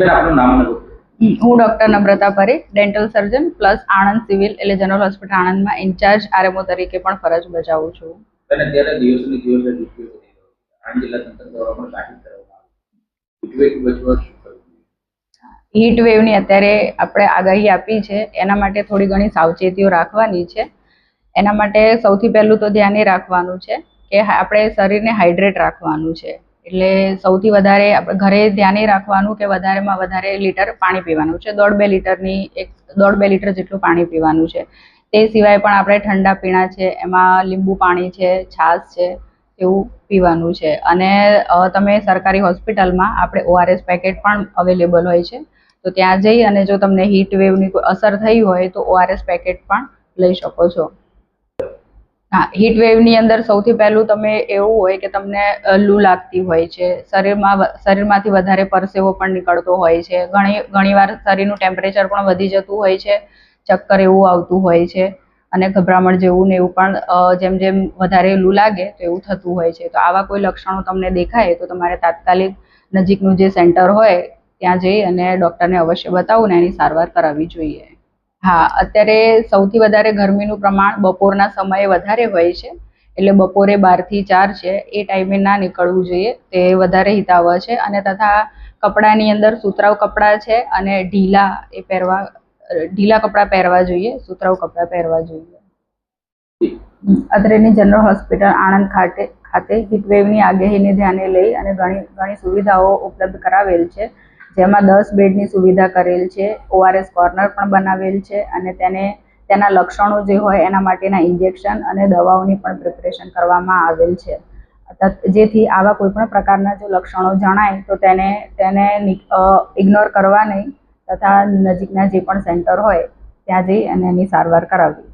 બેન આપનું નામ અને હું doctor Namrata Parikh dental surgeon plus Anand civil એટલે જનરલ હોસ્પિટલ આણંદમાં ઇન્ચાર્જ આરએમઓ તરીકે પણ ફરજ બજાવું છું. બેન અત્યારે દિવસોની દિવસે આણંદ જિલ્લા તંત્ર દ્વારા પણ તાકીદ કરવામાં આવી? હીટ વેવની અત્યારે આપણે આગાહી આપી છે. એના માટે થોડી ઘણી સાવચેતીઓ રાખવાની છે. એના માટે સૌથી પહેલું તો ધ્યાન એ રાખવાનું છે કે આપણે શરીરને હાઇડ્રેટ રાખવાનું છે. એટલે સૌથી વધારે ઘરે ધ્યાને રાખવાનું કે વધારેમાં વધારે લીટર પાણી પીવાનું છે. દોઢ બે લીટરની એક, દોઢ બે લીટર જેટલું પાણી પીવાનું છે. તે સિવાય પણ આપણે ઠંડા પીણા છે, એમાં લીંબુ પાણી છે, છાશ છે, એવું પીવાનું છે. અને તમે સરકારી હોસ્પિટલમાં આપણે ઓઆરએસ પેકેટ પણ અવેલેબલ હોય છે. તો ત્યાં જઈ અને જો તમને હીટ વેવની કોઈ અસર થઈ હોય તો ઓઆરએસ પેકેટ પણ લઈ શકો છો. હા હીટ વેવની અંદર સૌથી પહેલું તમે એવું હોય કે તમને લૂ લાગતી હોય છે. શરીરમાં શરીરમાંથી વધારે પરસેવો પણ નીકળતો હોય છે. ઘણી ઘણીવાર શરીરનું ટેમ્પરેચર પણ વધી જતું હોય છે. ચક્કર એવું આવતું હોય છે. અને ગભરામણ જેવું ને એવું પણ જેમ જેમ વધારે લૂ લાગે તો એવું થતું હોય છે. તો આવા કોઈ લક્ષણો તમને દેખાય તો તમારે તાત્કાલિક નજીકનું જે સેન્ટર હોય, ત્યાં જઈ અને ડૉક્ટરને અવશ્ય બતાવવું ને એની સારવાર કરાવવી જોઈએ. હા, અત્યારે સૌથી વધારે ગરમીનું પ્રમાણ બપોરના સમયે વધારે હોય છે. એટલે બપોરે બારથી ચાર છે, એ ટાઈમે ના નીકળવું જોઈએ. તે વધારે હિતાવહ છે અને તથા કપડાની અંદર સુતરાઉ કપડાં છે અને ઢીલા એ પહેરવા, ઢીલા કપડાં પહેરવા જોઈએ, સુતરાઉ કપડાં પહેરવા જોઈએ. અત્રેની જનરલ હોસ્પિટલ આણંદ ખાતે ખાતે હીટવેવની આગાહીને ધ્યાને લઈ અને ઘણી ઘણી સુવિધાઓ ઉપલબ્ધ કરાવેલ છે. જેમાં દસ બેડની સુવિધા કરેલ છે ઓઆરએસ કોર્નર પણ બનાવેલ છે અને તેને, તેના લક્ષણો જે હોય એના માટેના ઇન્જેક્શન અને દવાઓની પણ પ્રિપરેશન કરવામાં આવેલ છે. જેથી આવા કોઈ પણ પ્રકારના જો લક્ષણો જણાય, તો તેને તેને ઇગ્નોર કરવા નહીં તથા નજીકના જે પણ સેન્ટર હોય, ત્યાં જઈ અને એની સારવાર કરાવવી.